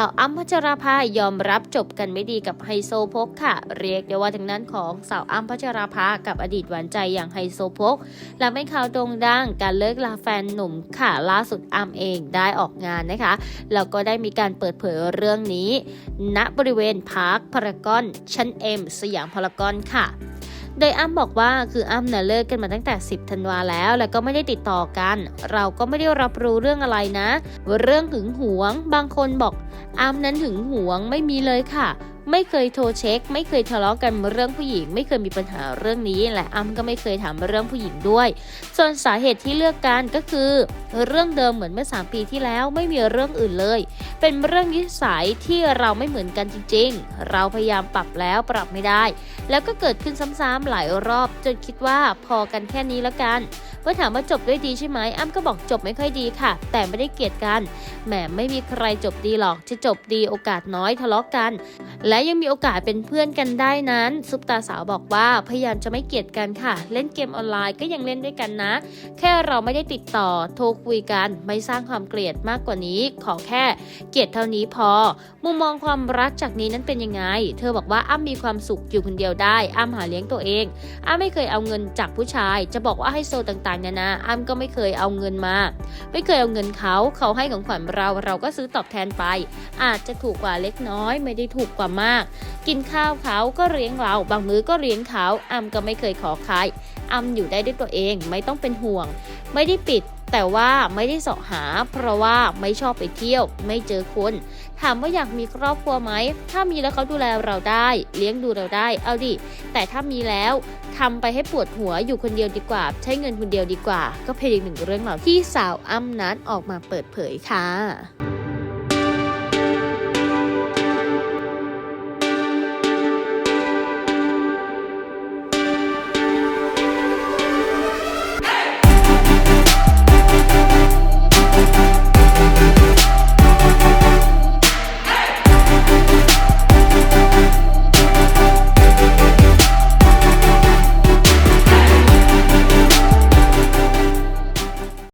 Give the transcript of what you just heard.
าวอ้ำพัชราภายอมรับจบกันไม่ดีกับไฮโซโพกค่ะ เรียกได้ว่าทางนั้นของสาวอ้ำพัชราภากับอดีตหวานใจอย่างไฮโซโพกหลังเป็นข่าวโด่งดังการเลิกลาแฟนหนุ่มค่ะล่าสุดอ้ำเองได้ออกงานนะคะแล้วก็ได้มีการเปิดเผยเรื่องนี้ ณบริเวณพาร์คพารากอนชั้นเอ็มสยามพารากอนค่ะ โดยอ้ำบอกว่าคืออ้ำเนี่ยเลิกกันมาตั้งแต่ 10ธันวาแล้ว แล้วก็ไม่ได้ติดต่อกัน เราก็ไม่ได้รับรู้เรื่องอะไรนะ เรื่องหึงหวง บางคนบอกอ้ำนั้นหึงหวงไม่มีเลยค่ะ ไม่เคยโทรเช็ค ไม่เคยทะเลาะกันเรื่องผู้หญิง ไม่เคยมีปัญหาเรื่องนี้และอ้ำก็ไม่เคยถามเรื่องผู้หญิงด้วย ส่วนสาเหตุที่เลือกกันก็คือ เรื่องเดิมเหมือนเมื่อ 3 ปีที่แล้วไม่มีเรื่องอื่นเลย เป็นเรื่องนิสัยที่เราไม่เหมือนกันจริง ๆ เราพยายามปรับแล้วปรับไม่ได้ แล้วก็เกิดขึ้นซ้ำๆหลายรอบจนคิดว่าพอกันแค่นี้แล้วกัน เมื่อถามว่าจบด้วยดีใช่ไหมอ้ำก็บอกจบไม่ค่อยดีค่ะ แต่ไม่ได้เกลียดกันแหมไม่มีใครจบดีหรอกจะจบดีโอกาสน้อยทะเลาะกัน และยังมีโอกาสเป็นเพื่อนกันได้นั้น ซุปตาสาวบอกว่าพยายามจะไม่เกลียดกันค่ะ เล่นเกมออนไลน์ก็ยังเล่นด้วยกันนะ แค่เราไม่ได้ติดต่อโทรคุยกัน ไม่สร้างความเกลียดมากกว่านี้ ขอแค่เกลียดเท่านี้พอ มุมมองความรักจากนี้นั้นเป็นยังไง เธอบอกว่าอ้ำมีความสุขอยู่คนเดียวได้อ้ำหาเลี้ยงตัวเองอ้ำไม่เคยเอาเงินจากผู้ชาย จะบอกว่าให้โซต่างๆเนี่ยนะอ้ำก็ไม่เคยเอาเงินมา ไม่เคยเอาเงินเขาเขาให้ของขวัญเราเราก็ซื้อตอบแทนไป อาจจะถูกกว่าเล็กน้อย ไม่ได้ถูกกว่ามาก กินข้าวเขาก็เลี้ยงเรา บางมื้อก็เลี้ยงเขาอ้ำก็ไม่เคยขอใครอ้ำอยู่ได้ด้วยตัวเองไม่ต้องเป็นห่วง ไม่ได้ปิด แต่ว่าไม่ได้เสาะหา เพราะว่าไม่ชอบไปเที่ยว ไม่เจอคนถามว่าอยากมีครอบครัวไหม ถ้ามีแล้วเขาดูแลเราได้ เลี้ยงดูเราได้ เอาดิ แต่ถ้ามีแล้วทำไปให้ปวดหัวอยู่คนเดียวดีกว่า ใช้เงินคนเดียวดีกว่า ก็เป็นอีกหนึ่งเรื่องราวที่สาวอ้ำนัดออกมาเปิดเผยค่ะ